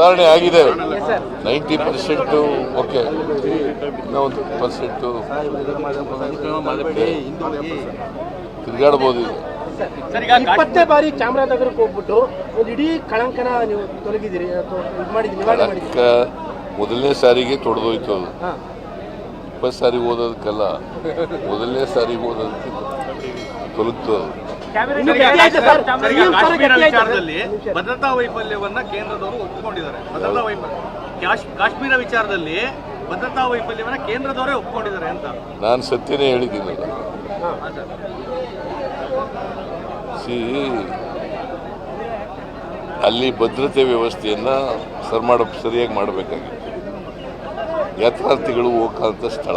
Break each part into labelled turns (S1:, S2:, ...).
S1: ಸುಧಾರಣೆ ಆಗಿದೆ. Ninety percent okay ಇನ್ನೂ ಒಂದು ಪರ್ಸೆಂಟು ತಿರುಗಾಡ್ಬೋದು. ಈಗ
S2: ಇಪ್ಪತ್ತೇ ಬಾರಿ ಚಾಮರಾಜನಗರಕ್ಕೆ ಹೋಗ್ಬಿಟ್ಟು ಒಂದು ಇಡೀ ಕಳಂಕನ ನೀವು ತೊಲಗಿದ್ದೀರಿ ಅಥವಾ ಇದು ಮಾಡಿದ್ದೀರಿ ನಿವಾರಣೆ
S1: ಕಳಂಕ ಮೊದಲನೇ ಸಾರಿಗೆ ತೊಡೆದೋಯ್ತು ಅದು. ಇಪ್ಪತ್ತು ಸಾರಿ ಓದೋದಕ್ಕಲ್ಲ ಮೊದಲನೇ ಸಾರಿ ಓದೋದಕ್ಕೆ ತೊಲಗ್ತು ಅದು.
S2: ಇನ್ನು ಗಟ್ಟಿ ಆಯ್ತಾ ಸರ್?
S3: ಸರ್, ಈಗ
S2: CM ಸರ್
S3: ಕಾಶ್ಮೀರ
S2: ಗಟ್ಟಿ ಆಯ್ತಾ ಸರ್?
S3: ವಿಚಾರದಲ್ಲಿ. ಭದ್ರತಾ ವೈಫಲ್ಯವನ್ನ ಕೇಂದ್ರದವರು ಒಪ್ಪಿಕೊಂಡಿದ್ದಾರೆ ಭದ್ರತಾ ವೈಫಲ್ಯ ಕಾಶ್- ಕಾಶ್ಮೀರ ವಿಚಾರದಲ್ಲಿ ಭದ್ರತಾ ವೈಫಲ್ಯವನ್ನ ಕೇಂದ್ರದವರೇ ಒಪ್ಪಿಕೊಂಡಿದ್ದಾರೆ ಅಂತ
S1: ನಾನು ಸತ್ಯನೇ ಹೇಳಿದ್ದೀನಲ್ಲ ಸಿ ಅಲ್ಲಿ ಭದ್ರತೆ ವ್ಯವಸ್ಥೆಯನ್ನು ಸರ್ ಮಾಡ ಸರಿಯಾಗಿ ಮಾಡಬೇಕಾಗಿತ್ತು ಯಾತ್ರಾರ್ಥಿಗಳು ಹೋಗಂತ ಸ್ಥಳ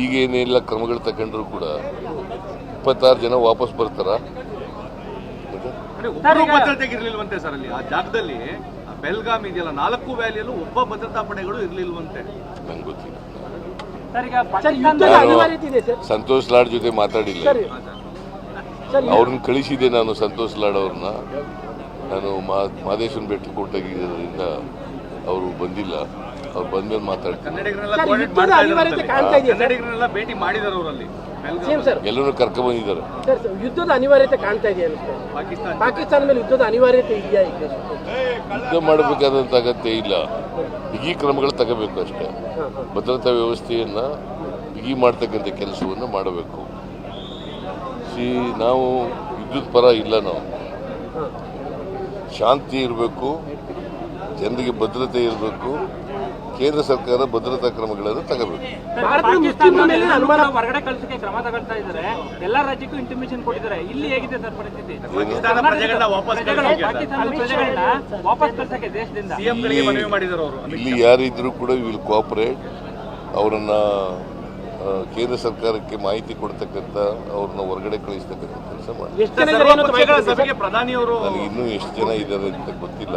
S1: ಈಗೇನೆಲ್ಲ ಕ್ರಮಗಳು ತಗೊಂಡ್ರು ಕೂಡ ಇಪ್ಪತ್ತಾರು ಜನ ವಾಪಸ್ ಬರ್ತಾರ. ಮತ್ತೆ?
S3: ಅಂದ್ರೆ ಒಬ್ಬರು ಭದ್ರತೆಗೆ ಇರ್ಲಿಲ್ವಂತೆ ಸರ್ ಅಲ್ಲಿ. ಆ ಜಾಗದಲ್ಲಿ ಆ ಬೆಲ್ಗಾಮ್ ಇದೆಯಲ್ಲ ನಾಲ್ಕು ವ್ಯಾಲಿಯಲ್ಲೂ ಒಬ್ಬ ಭದ್ರತಾ ಪಡೆಗಳು ಇರ್ಲಿಲ್ವಂತೆ.
S1: ನಂಗೆ ಗೊತ್ತಿಲ್ಲ.
S2: ಸರ್ ಯುದ್ಧದ
S1: ನಾನು
S2: ಅನಿವಾರ್ಯತೆ ಸರ್.
S1: ಸಂತೋಷ್ ಲಾಡ್ ಜೊತೆ ಮಾತಾಡಿಲ್ಲ. ಅವ್ರನ್ನ ಕಳಿಸಿದೆ ನಾನು ಸಂತೋಷ್ ಲಾಡ್ ಅವ್ರನ್ನ. ನಾನು ಮಾ ಭೇಟಿ ಕೊಟ್ಟಾಗಿದ್ದರಿಂದ ಅವರು ಬಂದಿಲ್ಲ. ಅವ್ರು ಬಂದ್ಮೇಲೆ ಮೇಲೆ
S3: ಕನ್ನಡಿಗರನ್ನೆಲ್ಲ ಭೇಟಿ ಮಾಡಿದಾರೆ ಅವರಲ್ಲಿ.
S2: ಸರ್.
S1: ಎಲ್ಲರೂ ಕರ್ಕೊಂಡ್ಬಂದಿದ್ದಾರೆ
S2: ಸರ್ ಸರ್, ಯುದ್ಧದ ಅನಿವಾರ್ಯತೆ ಕಾಣ್ತಾ ಇದೆ
S3: ಪಾಕಿಸ್ತಾನ
S2: ಪಾಕಿಸ್ತಾನ ಮೇಲೆ ಯುದ್ಧದ ಅನಿವಾರ್ಯತೆ ಇದೆಯಾ
S1: ಯುದ್ಧ ಮಾಡಬೇಕಾದಂತ ಅಗತ್ಯ ಇಲ್ಲ. ಬಿಗಿ ಕ್ರಮಗಳು ತಗೋಬೇಕು ಅಷ್ಟೇ. ಭದ್ರತಾ ವ್ಯವಸ್ಥೆಯನ್ನು ಬಿಗಿ ಮಾಡ್ತಕ್ಕಂಥ ಕೆಲಸವನ್ನು ಮಾಡಬೇಕು. ಸಿ ನಾವು ವಿದ್ಯುತ್ ಪರ ಇಲ್ಲ ನಾವು. ಶಾಂತಿ ಇರಬೇಕು. ಜನರಿಗೆ ಭದ್ರತೆ ಇರಬೇಕು. ಕೇಂದ್ರ ಸರ್ಕಾರ ಭದ್ರತಾ ಕ್ರಮಗಳನ್ನು ತಗೋಬೇಕು.
S4: ಹೊರಗಡೆ ಕಳಿಸಕ್ಕೆ ಕ್ರಮ ತಗೊಳ್ತಾ ಇದ್ದಾರೆ. ಎಲ್ಲಾ ರಾಜ್ಯಕ್ಕೂ ಇಂಟಿಮೇಷನ್ ಕೊಟ್ಟಿದ್ದಾರೆ. ಇಲ್ಲಿ ಹೇಗಿದೆ ಸರ್ ಪರಿಸ್ಥಿತಿ?
S3: ಪಾಕಿಸ್ತಾನ ಪ್ರಜೆಗಳನ್ನ ವಾಪಸ್
S4: ಪ್ರಜೆಗಳು
S3: ಕಳಿಸೋಕೆ
S4: ಪಾಕಿಸ್ತಾನದ ಪ್ರಜೆಗಳನ್ನ ವಾಪಸ್ ಕಳ್ಸಕ್ಕೆ ದೇಶದಿಂದ.
S3: ಸಿಎಂ ಮನವಿ ಮಾಡಿದ್ದಾರೆ ಅವರು
S1: ಇಲ್ಲಿ ಯಾರಿದ್ರೂ ಕೂಡ ವಿಲ್ ಕೋಆಪರೇಟ್ ಅವರನ್ನ ಕೇಂದ್ರ ಸರ್ಕಾರಕ್ಕೆ ಮಾಹಿತಿ ಕೊಡ್ತಕ್ಕಂಥ ಅವ್ರನ್ನ ಹೊರಗಡೆ ಕಳಿಸ್ತಕ್ಕಂಥ ಕೆಲಸ ಮಾಡಿ. ನನಗೆ ಇನ್ನೂ ಎಷ್ಟು ಜನ ಇದ್ದಾರೆ ಅಂತ ಗೊತ್ತಿಲ್ಲ.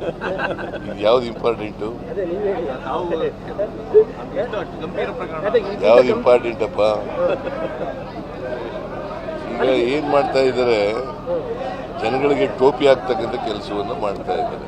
S1: ಇದು ಯಾವ್ದು ಇಂಪಾರ್ಟೆಂಟು ಯಾವ್ದು ಇಂಪಾರ್ಟೆಂಟ್ ಅಪ್ಪ? ಈಗ ಏನು ಮಾಡ್ತಾ ಇದ್ದಾರೆ? ಜನಗಳಿಗೆ ಟೋಪಿ ಆಗ್ತಕ್ಕಂಥ ಕೆಲಸವನ್ನು ಮಾಡ್ತಾ ಇದ್ದಾರೆ.